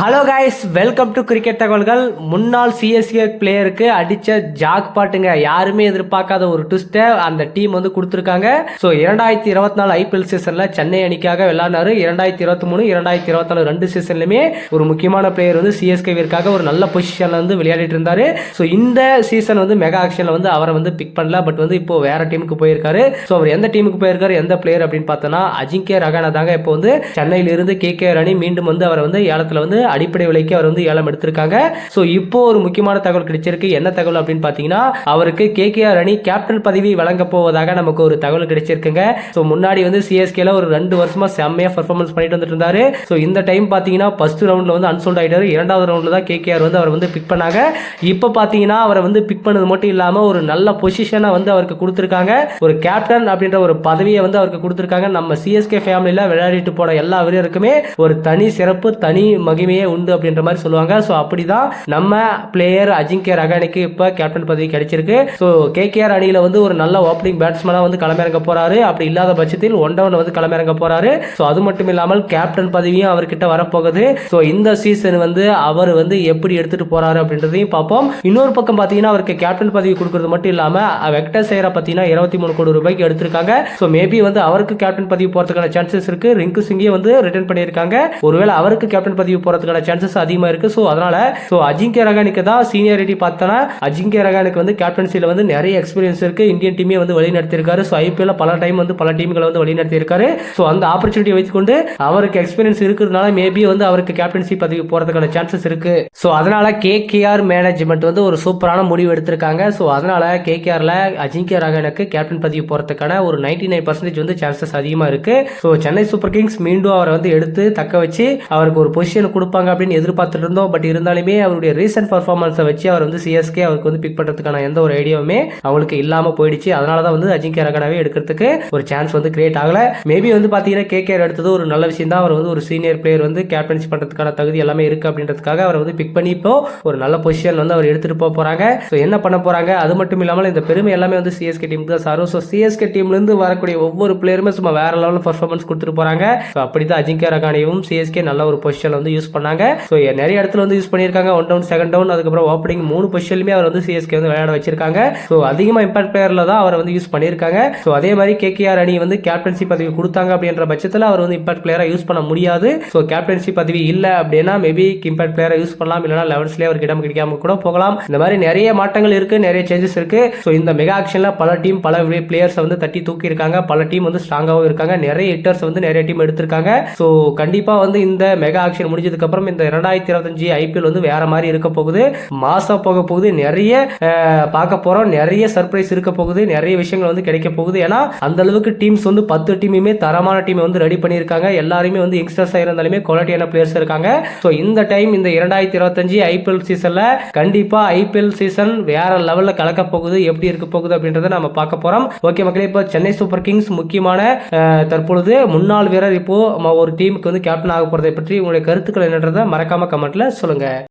Hello guys welcome to cricket தகவல்கள் முன்னாள் CSK பிளேயருக்கு அடித்த ஜாக் பாட்டுங்க. யாருமே எதிர்பார்க்காத ஒரு ட்விஸ்ட்டை அந்த டீம் வந்து கொடுத்துருக்காங்க. ஸோ இரண்டாயிரத்தி இருபத்தி நாலு ஐபிஎல் சீசனில் சென்னை அணிக்காக விளாடினாரு இரண்டாயிரத்தி இருபத்தி மூணு இரண்டாயிரத்தி இருபத்தி நாலு ரெண்டு சீசன்லையுமே ஒரு முக்கியமான பிளேயர் வந்து சிஎஸ்கேவிற்காக ஒரு நல்ல பொசிஷனில் வந்து விளையாடிட்டு இருந்தாரு. ஸோ இந்த சீசன் வந்து மெகா ஆக்ஷனில் வந்து அவரை வந்து பிக் பண்ணல. பட் வந்து இப்போ வேற டீமுக்கு போயிருக்காரு. ஸோ அவர் எந்த டீமுக்கு போயிருக்காரு எந்த பிளேயர் அப்படின்னு பார்த்தோன்னா அஜிங்கே ரகானா தாங்க இப்போ வந்து சென்னையிலிருந்து கே கே அணி மீண்டும் வந்து அவரை வந்து ஏலத்தில் வந்து அடிப்படை விலைக்கு அவர் வந்து ஏலம் எடுத்திருக்காங்க. ஸோ இப்போ ஒரு முக்கியமான தகவல் கிடைச்சிருக்கு. என்ன தகவல் அப்படின்னு பார்த்தீங்கன்னா அவருக்கு கே கே ஆர் அணி கேப்டன் பதவி வழங்க போவதாக நமக்கு ஒரு தகவல் கிடைச்சிருக்குங்க. ஸோ முன்னாடி வந்து சிஎஸ்கேல ஒரு ரெண்டு வருஷமா செம்மையாக பர்ஃபார்மன்ஸ் பண்ணிட்டு வந்துட்டு இருந்தாரு. ஸோ இந்த டைம் பார்த்தீங்கன்னா ஃபர்ஸ்ட் ரவுண்ட்ல வந்து அன்சோல்ட் ஆகிட்டாரு இரண்டாவது ரவுண்ட்ல தான் கே வந்து அவர் வந்து பிக் பண்ணாங்க. இப்போ பார்த்தீங்கன்னா அவரை வந்து பிக் பண்ணது மட்டும் இல்லாமல் ஒரு நல்ல பொசிஷனை வந்து அவருக்கு கொடுத்துருக்காங்க. ஒரு கேப்டன் அப்படின்ற ஒரு பதவியை வந்து அவருக்கு கொடுத்துருக்காங்க. நம்ம சிஎஸ்கே ஃபேமிலியில் விளையாடிட்டு போன எல்லா வீரருக்குமே ஒரு தனி சிறப்பு தனி மகிமையை உண்டு அப்படின்ற மாதிரி சொல்லுவாங்க. ஸோ அப்படிதான் நம்ம பிளேயர் அஜிங்கே ரகானிக்கு இப்போ கேப்டன் பதவி கிடைச்சிருக்கு. ஸோ கேகேஆர் அணியில் வந்து ஒரு நல்ல ஓப்பனிங் பேட்ஸ்மேனாக வந்து களமிறங்க போறாரு. அப்படி இல்லாத பட்சத்தில் ஒன் டவுன் வந்து களமிறங்க போகிறாரு ஸோ அது மட்டும் இல்லாமல் கேப்டன் பதவியும் அவர்கிட்ட வரப்போகுது. ஸோ இந்த சீசன் வந்து அவர் வந்து எப்படி எடுத்துட்டு போறாரு அப்படின்றதையும் பார்ப்போம். இன்னொரு பக்கம் பார்த்தீங்கன்னா அவருக்கு கேப்டன் பதவி கொடுக்கறது மட்டும் இல்லாமல் வெக்டர் சேரை பார்த்தீங்கன்னா இருபத்தி மூணு கோடி ரூபாய்க்கு எடுத்திருக்காங்க. ஸோ மேபி வந்து அவருக்கு கேப்டன் பதவி போறதுக்கான சான்சஸ் இருக்குது ரிங்கு சிங்கே வந்து ரிட்டர்ன் பண்ணியிருக்காங்க. ஒருவேளை அவருக்கு கேப்டன் பதவி போறதுக்கான சான்சஸ் அதிகமாக இருக்குது ஸோ அதனால் ஸோ அஜிங்கே ரகானிக்கு தான் சீனியாரிட்டி பார்த்தோன்னா அஜிங்கே ரகானுக்கு வந்து கேப்டன்சியில் வந்து நிறைய எக்ஸ்பீரியன்ஸ் இருக்குது இந்தியன் டீமே வந்து வழிநடத்தியிருக்காரு. ஸோ ஐபிஎல்ல பல டைம் வந்து பல டீம்களை வந்து வழிநடத்தியிருக்காரு. ஸோ அந்த ஆப்பர்ச்சுனிட்டி வைத்துக்கொண்டு அவருக்கு எக்ஸ்பீரியன்ஸ் இருக்கிறதுனால மேபி வந்து அவருக்கு கேப்டன்சி பதவி போகிறதுக்கான சான்சஸ் இருக்குது ஸோ அதனால் கேகேஆர் மேனேஜ்மெண்ட் வந்து ஒரு சூப்பரான முடிவு எடுத்திருக்காங்க. ஸோ அதனால் கேகேஆரில் அஜிங்கே ரகானுக்கு கேப்டன் பதவி போகிறதுக்கான ஒரு நைன்டி நைன் பர்சன்டேஜ் வந்து சான்சஸ் அதிகமாக இருக்குது ஸோ சென்னை சூப்பர் கிங்ஸ் மீண்டும் அவரை வந்து எடுத்து தக்க வச்சு அவருக்கு ஒரு பொசிஷன் கொடுப்பாங்க. அப்படின்னு எதிர்பார்த்துட்டு இருந்தோம் பட் இருந்தாலுமே அவருடைய ரீசன்ட் பர்ஃபார்மன்ஸை வச்சு அவர் வந்து சிஎஸ்கே அவருக்கு வந்து பிக் பண்ணுறதுக்கான எந்த ஒரு ஐடியாவுமே அவங்களுக்கு இல்லாமல் போயிடுச்சு. அதனால தான் வந்து அஜிங்கே ரகனாவே எடுக்கிறதுக்கு ஒரு சான்ஸ் வந்து கிரியேட் ஆகலை. மேபி வந்து பார்த்தீங்கன்னா கேகேஆர் எடுத்தது ஒரு நல்ல விஷயம் தான். அவர் வந்து ஒரு சீனியர் பிளேயர் வந்து கேப்டன்சி பண்ணுறதுக்கான தகுதி எல்லாமே இருக்கு அப்படின்றதுக்காக அவர் வந்து பிக் பண்ணி இப்போ ஒரு நல்ல பொசிஷன் வந்து அவர் எடுத்துகிட்டு போக போகிறாங்க ஸோ என்ன பண்ண போகிறாங்க அது மட்டும் இல்லாமல் இந்த பெருமை எல்லாமே வந்து சிஎஸ்கே டீமுக்கு தான் சாரும். ஸோ சிஎஸ்கே டீம்லேருந்து வரக்கூடிய ஒவ்வொரு பிளேயருமே சும்மா வேற லெவலில் பர்ஃபார்மன்ஸ் கொடுத்துட்டு போகிறாங்க ஸோ அப்படி தான் அஜிங்கே ரகானையும் சிஎஸ்கே நல்ல ஒரு பொசிஷன் வந்து யூஸ் பண்ணாங்க. ஸோ நிறைய இடத்துல வந்து யூஸ் பண்ணியிருக்காங்க. ஒன் டவுன் செகண்ட் டவுன் அதுக்கப்புறம் ஓப்பனிங் மூணு பொசிஷன்லுமே அவர் வந்து சிஎஸ்கே வந்து விளையாட வச்சிருக்காங்க. ஸோ அதிகமாக இம்பாக்ட் பிளேயரில் தான் அவர் வந்து யூஸ் பண்ணியிருக்காங்க. ஸோ அதே மாதிரி கேகேஆர் அணி வந்து கேப்டன்சி பதவி கொடுத்தாங்க அப்படின்ற பட்சத்தில் அவர் வந்து இம்பாக்ட் பிளேயராக யூஸ் பண்ண முடியாது. ஸோ கேப்டன்சி பதவி இல்லை அப்படின்னா மேபி இம்பாக்ட் பிளேயரை யூஸ் பண்ணலாம். இல்லைனா லெவன்ஸ்லேயே அவருக்கு இடம் கிடைக்காம கூட போகலாம். இந்த மாதிரி நிறைய மாற்றங்கள் இருக்கு நிறைய சேஞ்சஸ் இருக்கு. ஸோ இந்த மெகா ஆக்ஷனில் பல டீம் பல பிளேயர்ஸை வந்து தட்டி தூக்கி இருக்காங்க பல டீம் வந்து ஸ்ட்ராங்காகவும் இருக்காங்க. நிறைய ஹிட்டர்ஸ் வந்து நிறைய டீம் எடுத்திருக்காங்க. ஸோ கண்டிப்பாக வந்து இந்த மெகா ஆக்ஷன் முடிஞ்சதுக்கு அப்புறம் இந்த ரெண்டாயிரத்தி இருபத்தஞ்சு ஐபிஎல் வந்து வேற மாதிரி இருக்க போகுது. மாசா போக போகுது. நிறைய பார்க்க போறோம். நிறைய சர்ப்ரைஸ் இருக்க போகுது. நிறைய விஷயங்கள் வந்து கிடைக்க போகுது. ஏன்னா அந்த அளவுக்கு டீம்ஸ் வந்து பத்து டீமுமே தரமான டீமை வந்து ரெடி பண்ணியிருக்காங்க. எல்லாருமே வந்து யங்ஸ்டர்ஸாக இருந்தாலுமே குவாலிட்டியான பிளேயர்ஸ் இருக்காங்க. ஸோ இந்த டைம் இந்த இரண்டாயிரத்தி இருபத்தஞ்சு ஐபிஎல் சீசன்ல கண்டிப்பா ஐபிஎல் சீசன் வேற லெவல்ல கலக்க போகுது. எப்படி இருக்க போகுது அப்படின்றத நம்ம பார்க்க போறோம். ஓகே மக்களே இப்போ சென்னை சூப்பர் கிங்ஸ் முக்கியமான தற்பொழுது முன்னாள் வீரர் இப்போ ஒரு டீமுக்கு வந்து கேப்டன் ஆக போறதை பற்றி உங்களுடைய கருத்துக்கள் என்னன்றதை மறக்காம கமெண்ட்ல சொல்லுங்க.